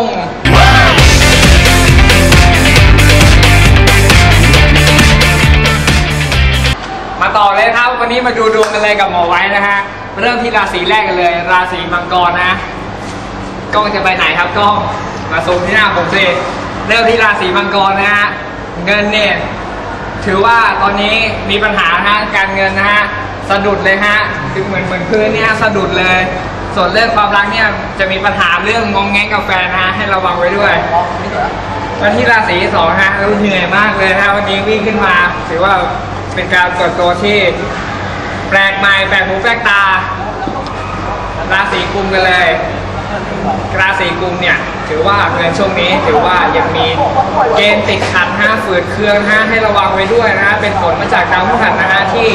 งมาต่อเลยครับ วันนี้มาดูดวงกันเลยกับหมอไว้นะฮะ เริ่มที่ราศีแรกกันเลย ราศีมังกรนะกล้องจะไปไหนครับกล้องมาซูมที่หน้าผมสิเริ่มที่ราศีมังกรนะฮะเงินเนี่ยถือว่าตอนนี้มีปัญหาฮะการเงินนะฮะสะดุดเลยฮะคือเหมือนเหมือนพื้นเนี่ยสะดุดเลย ส่วนเรื่องความรักเนี่ยจะมีปัญหาเรื่องงองแงงกับแฟนนะฮะให้ระวังไว้ด้วยวันที่ราศีสองฮะเหนื่อยมากเลยฮะวันนี้วิ่งขึ้นมา ถือว่าเป็นการเปิดตัวที่แปลกใหม่แปลกหูแปลกตา ราศีกุมกันเลยราศีกุมเนี่ยถือว่าเงินช่วงนี้ถือว่ายังมีเกณฑ์ติดขัดฮะฝืดเครื่องฮะให้ระวังไว้ด้วยนะฮะเป็นผลมาจากดาวพฤหัสนะฮะที่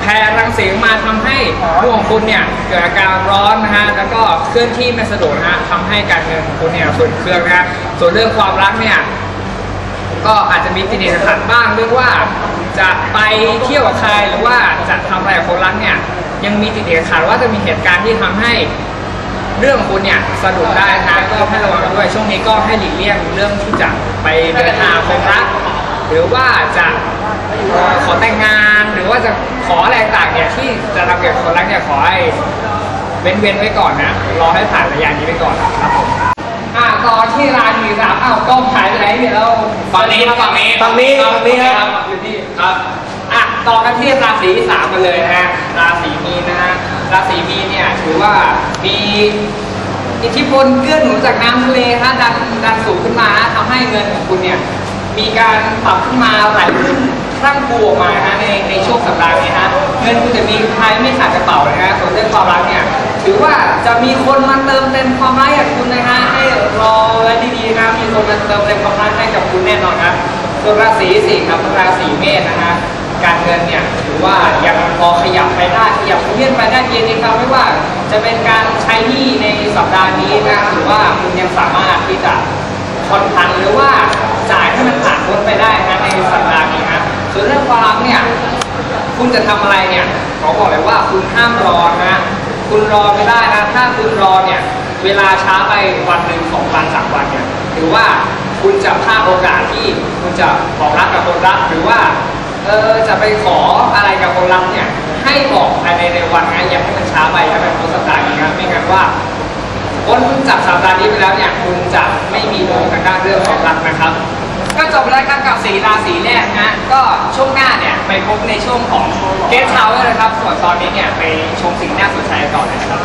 แพรรังสีมาทำให้ดวงของคุณเนี่ยเกิดอาการร้อนนะฮะแล้วก็เคลื่อนที่ไม่สะดวกนะฮะทำให้การเงินของคุณเนี่ยฝืดเครื่องนะฮะส่วนเรื่องความรักเนี่ยก็อาจจะมีติดขัดบ้างเรื่องว่าจะไปเที่ยวกับใครหรือว่าจะทำอะไรกับคนรักเนี่ยยังมีติดขัดว่าจะมีเหตุการณ์ที่ทำให้เรื่องของคุณเนี่ยสะดุดได้นะก็ให้ระวังกันด้วยช่วงนี้ก็ให้หลีกเลี่ยงเรื่องที่จะไปเดินทางคนรักหรือว่าจะ ขออะไรต่างเนี่ยที่จะทำเกี่ยวกับคนรักเนี่ยขอให้เว้นเว้นๆไว้ก่อนนะ รอให้ผ่านระยะนี้ไปก่อนครับผมอะต่อที่ราศีสามอ้าวกล้องหายไปไหนเนี่ยเราฝั่งนี้ครับฝั่งนี้ฝั่งนี้ฝั่งนี้ครับครับอยู่นี่ครับอะต่อกันที่ราศีสามกันเลยนะฮะราศีมีนนะฮะราศีมีนเนี่ยถือว่ามีอิทธิพลเกื้อหนุนจากน้ำทะเลฮะดันดันสูงขึ้นมาฮะทำให้เงินของคุณเนี่ยมีการปรับขึ้นมาไหลขึ้นครั่งครูออกมาฮะในในช่วงสัปดาห์นี้ฮะ เงินคุณจะมีใครไม่ขาดกระเป๋านะฮะส่วนเรื่องความรักเนี่ยถือว่าจะมีคนมาเติมเต็มความรักให้กับคุณนะฮะให้รอไว้ดีๆนะมีคนมาเติมเต็มความรักให้กับคุณแน่นอนครับส่วนราศีสิงห์ครับราศีเมษนะฮะการเงินเนี่ยถือว่ายังพอขยับไปได้ขยับเคลื่อนไปได้เกณฑ์นี้ครับไม่ว่าจะเป็นการใช้หนี้ในสัปดาห์นี้นะถือว่าคุณยังสามารถที่จะผ่อนผันหรือว่า คุณจะทำอะไรเนี่ยขอบอกเลยว่าคุณห้ามรอนะ คุณรอไม่ได้นะ ถ้าคุณรอเนี่ย เวลาช้าไปวันหนึ่งสองวันสามวันเนี่ยถือว่าคุณจะพลาดโอกาสที่คุณจะบอกรักกับคนรักหรือว่าเออจะไปขออะไรกับคนรักเนี่ย ให้บอกภายในในวันนะอย่าให้มันช้าไปอย่าให้มันพ้นสัปดาห์นี้นะไม่งั้นว่าพ้นจากสัปดาห์นี้ไปแล้วเนี่ยคุณจะไม่มีโอกาสด้เรื่องความรักนะครับ ก็จบแล้วครับกับสีราศีแรกนะก็ช่วงหน้าเนี่ยไปพบในช่วงของเกสเทาเลยนะครับ ส่วนตอนนี้เนี่ยไปชมสิ่งน่าสนใจก่อนนะครับ